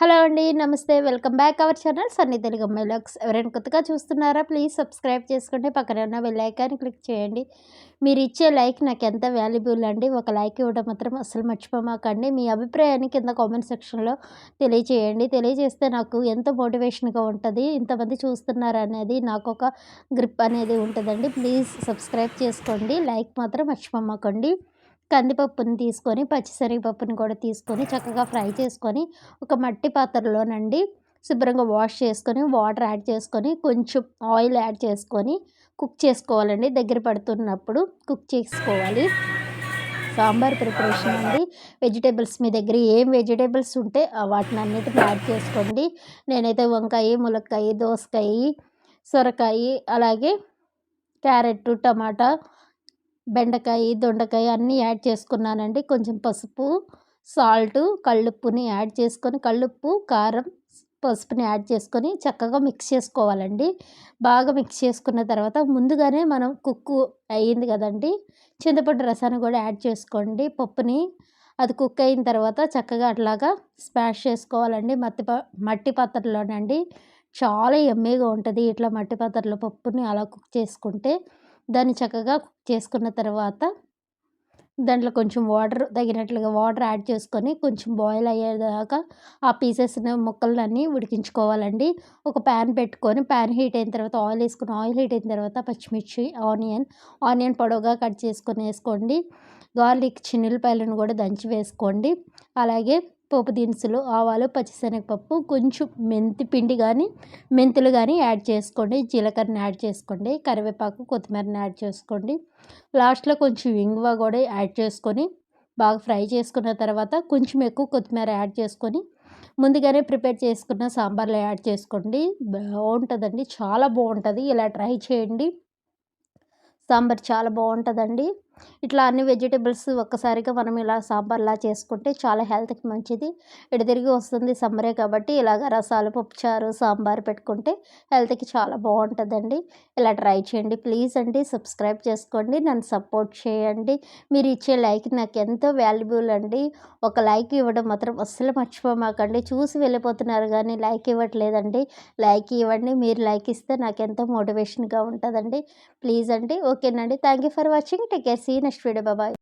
Hello అండి నమస్తే. Welcome back our channel Sunny Telugu మెలక్స్ ఎవరైనా కొత్తగా చూస్తున్నారా ప్లీజ్ సబ్స్క్రైబ్ చేసుకుంటే పక్కన ఉన్న బెల్ క్లిక్ చేయండి. మీరు ఇచ్చే లైక్ నాకు ఎంత వాల్యుబుల్ అండి? ఒక లైక్ ఇవ్వడం మాత్రం అసలు మర్చిపోమాకండి. మీ అభిప్రాయాన్ని కింద కామెంట్ సెక్షన్లో తెలియచేయండి. తెలియజేస్తే నాకు ఎంతో మోటివేషన్గా ఉంటుంది ఇంతమంది చూస్తున్నారు అనేది నాకు ఒక గ్రిప్ అనేది ఉంటుందండి. ప్లీజ్ సబ్స్క్రైబ్ చేసుకోండి. లైక్ మాత్రం మర్చిపోమాకండి. కందిపప్పుని తీసుకొని పచ్చిశనగపప్పుని కూడా తీసుకొని చక్కగా ఫ్రై చేసుకొని ఒక మట్టి పాత్రలోనండి శుభ్రంగా వాష్ చేసుకొని వాటర్ యాడ్ చేసుకొని కొంచెం ఆయిల్ యాడ్ చేసుకొని కుక్ చేసుకోవాలండి. దగ్గర పడుతున్నప్పుడు కుక్ చేసుకోవాలి. సాంబార్ ప్రిపరేషన్ అండి. వెజిటేబుల్స్ మీ దగ్గర ఏం వెజిటేబుల్స్ ఉంటే వాటిని అన్నిటిని యాడ్ చేసుకోండి. నేనైతే వంకాయ ములక్కాయ దోసకాయ సొరకాయ అలాగే క్యారెట్ టమాటా బెండకాయ దొండకాయ అన్నీ యాడ్ చేసుకున్నానండి. కొంచెం పసుపు సాల్ట్ కళ్ళుప్పుని యాడ్ చేసుకొని కళ్ళుప్పు కారం పసుపుని యాడ్ చేసుకొని చక్కగా మిక్స్ చేసుకోవాలండి. బాగా మిక్స్ చేసుకున్న తర్వాత ముందుగానే మనం కుక్కు అయ్యింది కదండి. చింతపండు రసాన్ని కూడా యాడ్ చేసుకోండి. పప్పుని అది కుక్ అయిన తర్వాత చక్కగా అట్లాగా స్మాష్ చేసుకోవాలండి. మట్టి ప మట్టి పాత్రలోనండి. చాలా ఎమ్మీగా ఉంటుంది ఇట్లా మట్టి పాత్రలో పప్పుని అలా కుక్ చేసుకుంటే. దాన్ని చక్కగా కుక్ చేసుకున్న తర్వాత దాంట్లో కొంచెం వాటర్ తగినట్లుగా వాటర్ యాడ్ చేసుకొని కొంచెం బాయిల్ అయ్యేదాకా ఆ పీసెస్ ముక్కలన్నీ ఉడికించుకోవాలండి. ఒక ప్యాన్ పెట్టుకొని ప్యాన్ హీట్ అయిన తర్వాత ఆయిల్ వేసుకుని ఆయిల్ హీట్ అయిన తర్వాత పచ్చిమిర్చి ఆనియన్ ఆనియన్ పొడవుగా కట్ చేసుకొని వేసుకోండి. గార్లిక్ చిన్నులపాయలను కూడా దంచి వేసుకోండి. అలాగే పోపు దినుసులు ఆవాలు పచ్చిశనగపప్పు కొంచెం మెంతి పిండి కానీ మెంతులు కానీ యాడ్ చేసుకోండి. జీలకర్రని యాడ్ చేసుకోండి. కరివేపాకు కొత్తిమీరని యాడ్ చేసుకోండి. లాస్ట్లో కొంచెం ఇంగువ కూడా యాడ్ చేసుకొని బాగా ఫ్రై చేసుకున్న తర్వాత కొంచెం ఎక్కువ కొత్తిమీర యాడ్ చేసుకొని ముందుగానే ప్రిపేర్ చేసుకున్న సాంబార్లో యాడ్ చేసుకోండి. బాగుంటుందండి. చాలా బాగుంటుంది. ఇలా ట్రై చేయండి. సాంబార్ చాలా బాగుంటుందండి. ఇట్లా అన్ని వెజిటేబుల్స్ ఒక్కసారిగా మనం ఇలా సాంబార్లా చేసుకుంటే చాలా హెల్త్కి మంచిది. ఇటు తిరిగి వస్తుంది సమ్మరే కాబట్టి ఇలాగ రసాలు పప్పుచారు సాంబార్ పెట్టుకుంటే హెల్త్కి చాలా బాగుంటుందండి. ఇలా ట్రై చేయండి. ప్లీజ్ అండి సబ్స్క్రైబ్ చేసుకోండి. నన్ను సపోర్ట్ చేయండి. మీరు ఇచ్చే లైక్ నాకు ఎంతో వాల్యుబుల్ అండి. ఒక లైక్ ఇవ్వడం మాత్రం అస్సలు మర్చిపోమాకండి చూసి వెళ్ళిపోతున్నారు కానీ లైక్ ఇవ్వట్లేదండి. లైక్ ఇవ్వండి. మీరు లైక్ ఇస్తే నాకు ఎంతో మోటివేషన్గా ఉంటుందండి. ప్లీజ్ అండి. ఓకేనండి. Thank you for watching. Take care. சீன ஸ்ரீடபவாய்